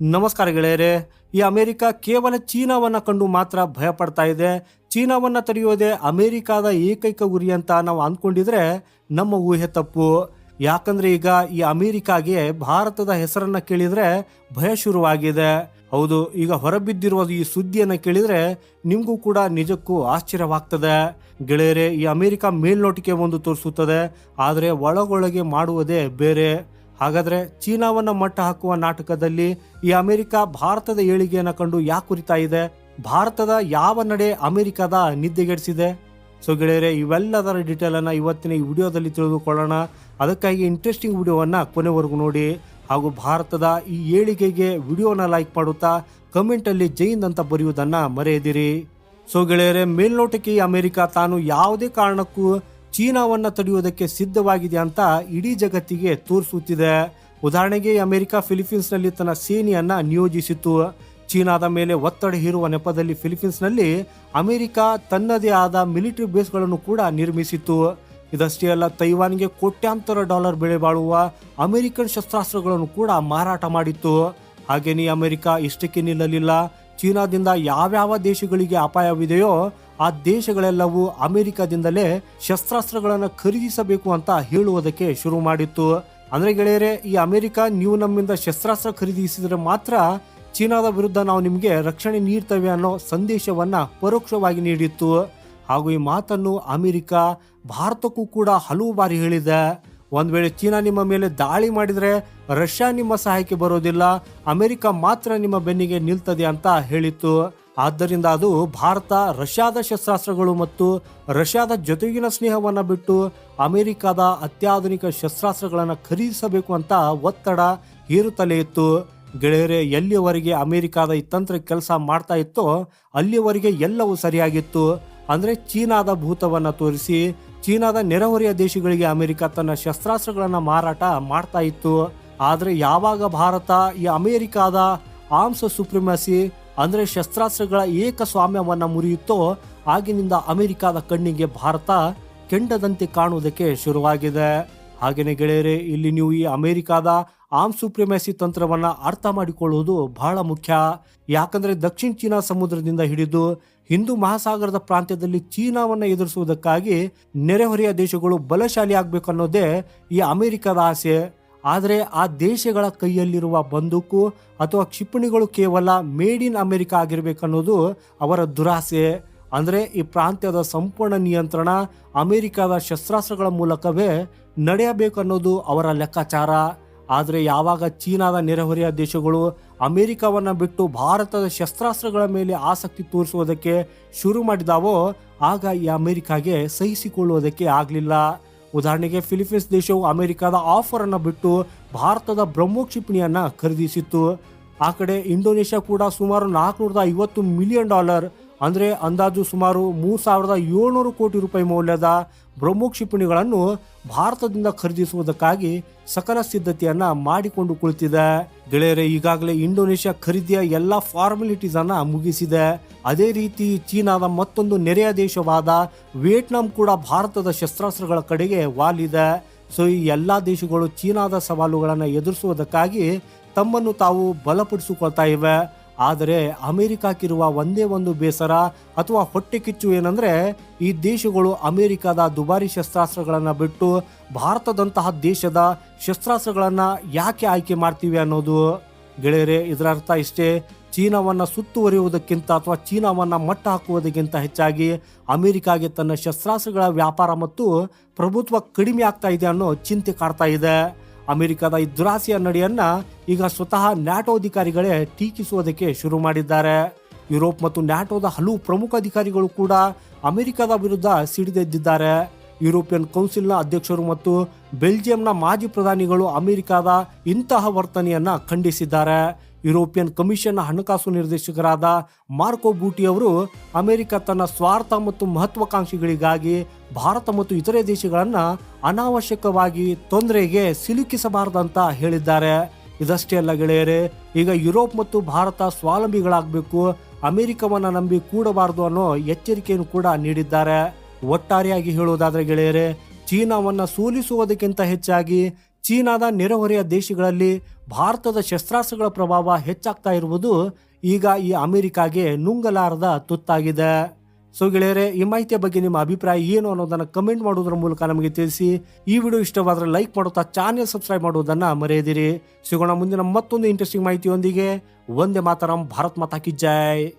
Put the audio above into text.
ನಮಸ್ಕಾರ ಗೆಳೆಯರೆ, ಈ ಅಮೆರಿಕ ಕೇವಲ ಚೀನಾವನ್ನ ಕಂಡು ಮಾತ್ರ ಭಯ ಪಡ್ತಾ ಇದೆ. ಚೀನಾವನ್ನ ತಡೆಯೋದೇ ಅಮೆರಿಕಾದ ಏಕೈಕ ಗುರಿ ಅಂತ ನಾವು ಅಂದ್ಕೊಂಡಿದ್ರೆ ನಮ್ಮ ಊಹೆ ತಪ್ಪು. ಯಾಕಂದ್ರೆ ಈಗ ಈ ಅಮೆರಿಕಾಗೆ ಭಾರತದ ಹೆಸರನ್ನ ಕೇಳಿದ್ರೆ ಭಯ ಶುರುವಾಗಿದೆ. ಹೌದು, ಈಗ ಹೊರಬಿದ್ದಿರುವ ಈ ಸುದ್ದಿಯನ್ನ ಕೇಳಿದ್ರೆ ನಿಮಗೂ ಕೂಡ ನಿಜಕ್ಕೂ ಆಶ್ಚರ್ಯವಾಗ್ತದೆ. ಗೆಳೆಯರೆ, ಈ ಅಮೆರಿಕ ಮೇಲ್ನೋಟಿಕೆ ಒಂದು ತೋರಿಸುತ್ತದೆ, ಆದರೆ ಒಳಗೊಳಗೆ ಮಾಡುವುದೇ ಬೇರೆ. ಹಾಗಾದ್ರೆ ಚೀನಾವನ್ನ ಮಟ್ಟ ಹಾಕುವ ನಾಟಕದಲ್ಲಿ ಈ ಅಮೆರಿಕ ಭಾರತದ ಏಳಿಗೆಯನ್ನ ಕಂಡು ಯಾಕೆ ಕುರಿತಾ ಇದೆ? ಭಾರತದ ಯಾವ ನಡೆ ಅಮೆರಿಕದ ನಿದ್ದೆಗೆಡಿಸಿದೆ? ಸೊ ಗೆಳೆಯರೆ, ಇವೆಲ್ಲದರ ಡೀಟೇಲ್ ಅನ್ನ ಇವತ್ತಿನ ಈ ವಿಡಿಯೋದಲ್ಲಿ ತಿಳಿದುಕೊಳ್ಳೋಣ. ಅದಕ್ಕಾಗಿ ಇಂಟ್ರೆಸ್ಟಿಂಗ್ ವಿಡಿಯೋವನ್ನ ಕೊನೆವರೆಗೂ ನೋಡಿ. ಹಾಗೂ ಭಾರತದ ಈ ಏಳಿಗೆಗೆ ವಿಡಿಯೋನ ಲೈಕ್ ಮಾಡುತ್ತಾ ಕಮೆಂಟ್ ಅಲ್ಲಿ ಜೈನ್ ಅಂತ ಬರೆಯುವುದನ್ನ ಮರೆಯದಿರಿ. ಸೊ ಗೆಳೆಯರೆ, ಮೇಲ್ನೋಟಕ್ಕೆ ಅಮೆರಿಕ ತಾನು ಯಾವುದೇ ಕಾರಣಕ್ಕೂ ಚೀನಾವನ್ನ ತಡೆಯುವುದಕ್ಕೆ ಸಿದ್ಧವಾಗಿದೆ ಅಂತ ಇಡೀ ಜಗತ್ತಿಗೆ ತೋರಿಸುತ್ತಿದೆ ಉದಾಹರಣೆಗೆ ಅಮೆರಿಕ ಫಿಲಿಪೀನ್ಸ್ನಲ್ಲಿ ತನ್ನ ಸೇನೆಯನ್ನು ನಿಯೋಜಿಸಿತು ಚೀನಾದ ಮೇಲೆ ಒತ್ತಡ ಹೇರುವ ನೆಪದಲ್ಲಿ ಫಿಲಿಪೀನ್ಸ್ನಲ್ಲಿ ಅಮೆರಿಕ ತನ್ನದೇ ಆದ ಮಿಲಿಟರಿ ಬೇಸ್ಗಳನ್ನು ಕೂಡ ನಿರ್ಮಿಸಿತು ಇದಷ್ಟೇ ಅಲ್ಲ, ತೈವಾನ್ಗೆ ಕೋಟ್ಯಾಂತರ ಡಾಲರ್ ಬೆಲೆ ಬಾಳುವ ಅಮೆರಿಕನ್ ಶಸ್ತ್ರಾಸ್ತ್ರಗಳನ್ನು ಕೂಡ ಮಾರಾಟ ಮಾಡಿತ್ತು. ಹಾಗೇನೇ ಅಮೆರಿಕ ಇಷ್ಟಕ್ಕೆ ನಿಲ್ಲಲಿಲ್ಲ. ಚೀನಾದಿಂದ ಯಾವ್ಯಾವ ದೇಶಗಳಿಗೆ ಅಪಾಯವಿದೆಯೋ ಆ ದೇಶಗಳೆಲ್ಲವೂ ಅಮೆರಿಕದಿಂದಲೇ ಶಸ್ತ್ರಾಸ್ತ್ರಗಳನ್ನು ಖರೀದಿಸಬೇಕು ಅಂತ ಹೇಳುವುದಕ್ಕೆ ಶುರು ಮಾಡಿತ್ತು. ಅಂದ್ರೆ ಗೆಳೆಯರೆ, ಈ ಅಮೆರಿಕ ನೀವು ನಮ್ಮಿಂದ ಶಸ್ತ್ರಾಸ್ತ್ರ ಖರೀದಿಸಿದ್ರೆ ಮಾತ್ರ ಚೀನಾದ ವಿರುದ್ಧ ನಾವು ನಿಮಗೆ ರಕ್ಷಣೆ ನೀಡ್ತೇವೆ ಅನ್ನೋ ಸಂದೇಶವನ್ನ ಪರೋಕ್ಷವಾಗಿ ನೀಡಿತ್ತು. ಹಾಗೂ ಈ ಮಾತನ್ನು ಅಮೆರಿಕ ಭಾರತಕ್ಕೂ ಕೂಡ ಹಲವು ಬಾರಿ ಹೇಳಿದೆ. ಒಂದ್ ವೇಳೆ ಚೀನಾ ನಿಮ್ಮ ಮೇಲೆ ದಾಳಿ ಮಾಡಿದ್ರೆ ರಷ್ಯಾ ನಿಮ್ಮ ಸಹಾಯಕ್ಕೆ ಬರೋದಿಲ್ಲ, ಅಮೆರಿಕ ಮಾತ್ರ ನಿಮ್ಮ ಬೆನ್ನಿಗೆ ನಿಲ್ತದೆ ಅಂತ ಹೇಳಿತ್ತು. ಆದ್ದರಿಂದ ಅದು ಭಾರತ, ರಷ್ಯಾದ ಶಸ್ತ್ರಾಸ್ತ್ರಗಳು ಮತ್ತು ರಷ್ಯಾದ ಜೊತೆಗಿನ ಸ್ನೇಹವನ್ನು ಬಿಟ್ಟು ಅಮೆರಿಕದ ಅತ್ಯಾಧುನಿಕ ಶಸ್ತ್ರಾಸ್ತ್ರಗಳನ್ನು ಖರೀದಿಸಬೇಕು ಅಂತ ಒತ್ತಡ ಹೇರುತ್ತಲೇ ಇತ್ತು. ಗೆಳೆಯರೆ, ಎಲ್ಲಿಯವರೆಗೆ ಅಮೆರಿಕದ ಈ ತಂತ್ರ ಕೆಲಸ ಮಾಡ್ತಾ ಇತ್ತೋ ಅಲ್ಲಿಯವರೆಗೆ ಎಲ್ಲವೂ ಸರಿಯಾಗಿತ್ತು. ಅಂದರೆ ಚೀನಾದ ಭೂತವನ್ನು ತೋರಿಸಿ ಚೀನಾದ ನೆರೆಹೊರೆಯ ದೇಶಗಳಿಗೆ ಅಮೆರಿಕ ತನ್ನ ಶಸ್ತ್ರಾಸ್ತ್ರಗಳನ್ನು ಮಾರಾಟ ಮಾಡ್ತಾ ಇತ್ತು. ಆದರೆ ಯಾವಾಗ ಭಾರತ ಈ ಅಮೆರಿಕಾದ ಆಮ್ಸ್ ಸುಪ್ರಿಮಸಿ ಅಂದ್ರೆ ಶಸ್ತ್ರಾಸ್ತ್ರಗಳ ಏಕಸ್ವಾಮ್ಯವನ್ನ ಮುರಿಯುತ್ತೋ ಆಗಿನಿಂದ ಅಮೆರಿಕಾದ ಕಣ್ಣಿಗೆ ಭಾರತ ಕೆಂಡದಂತೆ ಕಾಣುವುದಕ್ಕೆ ಶುರುವಾಗಿದೆ. ಹಾಗೆಯೇ ಗೆಳೆಯರೆ, ಇಲ್ಲಿ ನೀವು ಈ ಅಮೆರಿಕಾದ ಆಮ್ ಸುಪ್ರಿಮೆಸಿ ತಂತ್ರವನ್ನ ಅರ್ಥ ಮಾಡಿಕೊಳ್ಳುವುದು ಬಹಳ ಮುಖ್ಯ. ಯಾಕಂದ್ರೆ ದಕ್ಷಿಣ ಚೀನಾ ಸಮುದ್ರದಿಂದ ಹಿಡಿದು ಹಿಂದೂ ಮಹಾಸಾಗರದ ಪ್ರಾಂತ್ಯದಲ್ಲಿ ಚೀನಾವನ್ನ ಎದುರಿಸುವುದಕ್ಕಾಗಿ ನೆರೆಹೊರೆಯ ದೇಶಗಳು ಬಲಶಾಲಿ ಆಗ್ಬೇಕು ಅನ್ನೋದೇ ಈ ಅಮೆರಿಕದ ಆಸೆ. ಆದರೆ ಆ ದೇಶಗಳ ಕೈಯಲ್ಲಿರುವ ಬಂದೂಕು ಅಥವಾ ಕ್ಷಿಪಣಿಗಳು ಕೇವಲ ಮೇಡ್ ಇನ್ ಅಮೆರಿಕ ಆಗಿರಬೇಕನ್ನೋದು ಅವರ ದುರಾಸೆ. ಅಂದರೆ ಈ ಪ್ರಾಂತ್ಯದ ಸಂಪೂರ್ಣ ನಿಯಂತ್ರಣ ಅಮೆರಿಕದ ಶಸ್ತ್ರಾಸ್ತ್ರಗಳ ಮೂಲಕವೇ ನಡೆಯಬೇಕು ಅನ್ನೋದು ಅವರ ಲೆಕ್ಕಾಚಾರ. ಆದರೆ ಯಾವಾಗ ಚೀನಾದ ನೆರೆಹೊರೆಯ ದೇಶಗಳು ಅಮೆರಿಕವನ್ನು ಬಿಟ್ಟು ಭಾರತದ ಶಸ್ತ್ರಾಸ್ತ್ರಗಳ ಮೇಲೆ ಆಸಕ್ತಿ ತೋರಿಸುವುದಕ್ಕೆ ಶುರು ಮಾಡಿದಾವೋ, ಆಗ ಈ ಅಮೆರಿಕಾಗೆ ಸಹಿಸಿಕೊಳ್ಳುವುದಕ್ಕೆ ಆಗಲಿಲ್ಲ. ಉದಾಹರಣೆಗೆ ಫಿಲಿಪೀನ್ಸ್ ದೇಶವು ಅಮೆರಿಕದ ಆಫರ್ ಅನ್ನು ಬಿಟ್ಟು ಭಾರತದ ಬ್ರಹ್ಮೋ ಕ್ಷಿಪಣಿಯನ್ನ ಖರೀದಿಸಿತ್ತು. ಆ ಕಡೆ ಇಂಡೋನೇಷ್ಯಾ ಕೂಡ ಸುಮಾರು ನಾಲ್ಕುನೂರದ ಐವತ್ತು ಮಿಲಿಯನ್ ಡಾಲರ್, ಅಂದರೆ ಅಂದಾಜು ಸುಮಾರು ಮೂರು ಸಾವಿರದ ಏಳ್ನೂರು ಕೋಟಿ ರೂಪಾಯಿ ಮೌಲ್ಯದ ಬ್ರಹ್ಮೋ ಕ್ಷಿಪಣಿಗಳನ್ನು ಭಾರತದಿಂದ ಖರೀದಿಸುವುದಕ್ಕಾಗಿ ಸಕಲ ಸಿದ್ಧತೆಯನ್ನ ಮಾಡಿಕೊಂಡು ಕುಳಿತಿದೆ. ಗೆಳೆಯರೆ, ಈಗಾಗಲೇ ಇಂಡೋನೇಷ್ಯಾ ಖರೀದಿಯ ಎಲ್ಲಾ ಫಾರ್ಮಾಲಿಟೀಸ್ ಅನ್ನ ಮುಗಿಸಿದೆ. ಅದೇ ರೀತಿ ಚೀನಾದ ಮತ್ತೊಂದು ನೆರೆಯ ದೇಶವಾದ ವಿಯೆಟ್ನಾಂ ಕೂಡ ಭಾರತದ ಶಸ್ತ್ರಾಸ್ತ್ರಗಳ ಕಡೆಗೆ ವಾಲಿದೆ. ಸೊ, ಈ ಎಲ್ಲಾ ದೇಶಗಳು ಚೀನಾದ ಸವಾಲುಗಳನ್ನು ಎದುರಿಸುವುದಕ್ಕಾಗಿ ತಮ್ಮನ್ನು ತಾವು ಬಲಪಡಿಸಿಕೊಳ್ತಾ ಇವೆ. ಆದರೆ ಅಮೆರಿಕಕ್ಕಿರುವ ಒಂದೇ ಒಂದು ಬೇಸರ ಅಥವಾ ಹೊಟ್ಟೆ ಕಿಚ್ಚು ಏನಂದ್ರೆ ಈ ದೇಶಗಳು ಅಮೆರಿಕದ ದುಬಾರಿ ಶಸ್ತ್ರಾಸ್ತ್ರಗಳನ್ನು ಬಿಟ್ಟು ಭಾರತದಂತಹ ದೇಶದ ಶಸ್ತ್ರಾಸ್ತ್ರಗಳನ್ನು ಯಾಕೆ ಆಯ್ಕೆ ಮಾಡ್ತೀವಿ ಅನ್ನೋದು ಗೆಳೆಯರೆ, ಇದರ ಅರ್ಥ ಇಷ್ಟೇ. ಚೀನಾವನ್ನ ಸುತ್ತುವರಿಯುವುದಕ್ಕಿಂತ ಅಥವಾ ಚೀನಾವನ್ನ ಮಟ್ಟ ಹಾಕುವುದಕ್ಕಿಂತ ಹೆಚ್ಚಾಗಿ ಅಮೆರಿಕಾಗೆ ತನ್ನ ಶಸ್ತ್ರಾಸ್ತ್ರಗಳ ವ್ಯಾಪಾರ ಮತ್ತು ಪ್ರಭುತ್ವ ಕಡಿಮೆ ಆಗ್ತಾ ಇದೆ ಅನ್ನೋ ಚಿಂತೆ ಕಾಡ್ತಾ ಇದೆ. ಅಮೆರಿಕದ ಈ ದುರಾಸೆಯ ನಡೆಯನ್ನ ಈಗ ಸ್ವತಃ ನ್ಯಾಟೋ ಅಧಿಕಾರಿಗಳೇ ಟೀಕಿಸುವುದಕ್ಕೆ ಶುರು ಮಾಡಿದ್ದಾರೆ. ಯುರೋಪ್ ಮತ್ತು ನ್ಯಾಟೋದ ಹಲವು ಪ್ರಮುಖ ಅಧಿಕಾರಿಗಳು ಕೂಡ ಅಮೆರಿಕದ ವಿರುದ್ಧ ಸಿಡಿದೆದ್ದಿದ್ದಾರೆ. ಯುರೋಪಿಯನ್ ಕೌನ್ಸಿಲ್ನ ಅಧ್ಯಕ್ಷರು ಮತ್ತು ಬೆಲ್ಜಿಯಂನ ಮಾಜಿ ಪ್ರಧಾನಿಗಳು ಅಮೆರಿಕದ ಇಂತಹ ವರ್ತನೆಯನ್ನು ಖಂಡಿಸಿದ್ದಾರೆ. ಯುರೋಪಿಯನ್ ಕಮಿಷನ್ನ ಹಣಕಾಸು ನಿರ್ದೇಶಕರಾದ ಮಾರ್ಕೋ ಬೂಟಿ ಅವರು ಅಮೆರಿಕ ತನ್ನ ಸ್ವಾರ್ಥ ಮತ್ತು ಮಹತ್ವಾಕಾಂಕ್ಷಿಗಳಿಗಾಗಿ ಭಾರತ ಮತ್ತು ಇತರೆ ದೇಶಗಳನ್ನು ಅನಾವಶ್ಯಕವಾಗಿ ತೊಂದರೆಗೆ ಸಿಲುಕಿಸಬಾರದಂತ ಹೇಳಿದ್ದಾರೆ. ಇದಷ್ಟೇ ಅಲ್ಲ ಗೆಳೆಯರೇ, ಈಗ ಯುರೋಪ್ ಮತ್ತು ಭಾರತ ಸ್ವಾವಲಂಬಿಗಳಾಗಬೇಕು, ಅಮೆರಿಕವನ್ನು ನಂಬಿ ಕೂಡಬಾರದು ಅನ್ನೋ ಎಚ್ಚರಿಕೆಯನ್ನು ಕೂಡ ನೀಡಿದ್ದಾರೆ. ಒಟ್ಟಾರೆಯಾಗಿ ಹೇಳುವುದಾದರೆ ಗೆಳೆಯರೇ, ಚೀನಾವನ್ನು ಸೋಲಿಸುವುದಕ್ಕಿಂತ ಹೆಚ್ಚಾಗಿ ಚೀನಾದ ನೆರೆಹೊರೆಯ ದೇಶಗಳಲ್ಲಿ ಭಾರತದ ಶಸ್ತ್ರಾಸ್ತ್ರಗಳ ಪ್ರಭಾವ ಹೆಚ್ಚಾಗ್ತಾ ಇರುವುದು ಈಗ ಈ ಅಮೆರಿಕಾಗೆ ನುಂಗಲಾರದ ತುತ್ತಾಗಿದೆ. ಸೊ ಗೆಳೆಯರೆ, ಈ ಮಾಹಿತಿಯ ಬಗ್ಗೆ ನಿಮ್ಮ ಅಭಿಪ್ರಾಯ ಏನು ಅನ್ನೋದನ್ನು ಕಮೆಂಟ್ ಮಾಡುವುದರ ಮೂಲಕ ನಮಗೆ ತಿಳಿಸಿ. ಈ ವಿಡಿಯೋ ಇಷ್ಟವಾದರೆ ಲೈಕ್ ಮಾಡುತ್ತಾ ಚಾನೆಲ್ ಸಬ್ಸ್ಕ್ರೈಬ್ ಮಾಡುವುದನ್ನು ಮರೆಯದಿರಿ. ಸಿಗೋಣ ಮುಂದಿನ ಮತ್ತೊಂದು ಇಂಟ್ರೆಸ್ಟಿಂಗ್ ಮಾಹಿತಿಯೊಂದಿಗೆ. ಒಂದೇ ಮಾತರಂ, ಭಾರತ್ ಮಾತಾ ಕಿ ಜೈ.